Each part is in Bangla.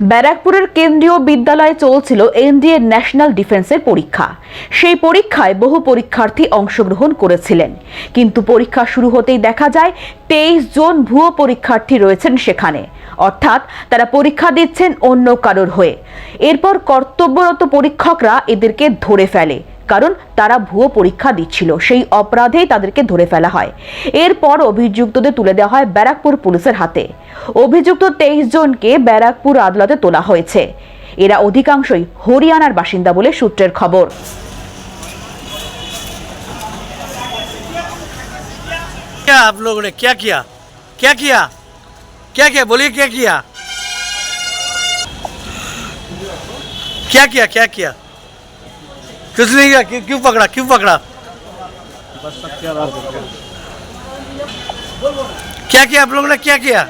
ব্যারাকপুরের কেন্দ্রীয় বিদ্যালয়ে চলছিল এনডিএ ন্যাশনাল ডিফেন্সের পরীক্ষা। সেই পরীক্ষায় বহু পরীক্ষার্থী অংশগ্রহণ করেছিলেন। কিন্তু পরীক্ষা শুরু হতেই দেখা যায়, তেইশ জন ভুয়ো পরীক্ষার্থী রয়েছেন সেখানে। অর্থাৎ তারা পরীক্ষা দিচ্ছেন অন্য কারোর হয়ে। এরপর কর্তব্যরত পরীক্ষকরা এদেরকে ধরে ফেলে। কারণ তারা ভুয়ো পরীক্ষা দিচ্ছিল সেই অপরাধেই তাদেরকে ধরে ফেলা হয় এরপর অভিযুক্তদের তুলে দেওয়া হয় ব্যারাকপুর পুলিশের হাতে অভিযুক্ত তেইশ জনকে ব্যারাকপুর আদালতে তোলা হয়েছে এরা অধিকাংশই হরিয়ানার বাসিন্দা বলে সূত্রের খবর क्या आप लोगों ने क्या किया क्या किया क्या किया बोलिए क्या किया क्या किया क्या किया कुछ नहीं किया क्यों, पकड़ा क्यों पकड़ा? क्या किया आप लोगों ने क्या किया?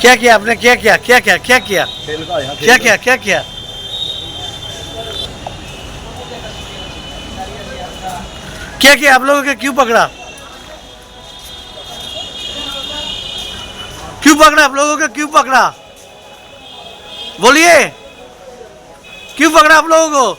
क्या किया आपने क्या किया क्या किया क्या किया? क्या किया क्या किया? क्या किया आप लोगों के क्यों पकड़ा? क्यों पकड़ा आप लोगों को क्यों पकड़ा? बोलिए। क्यों पकड़ा आप लोगों को?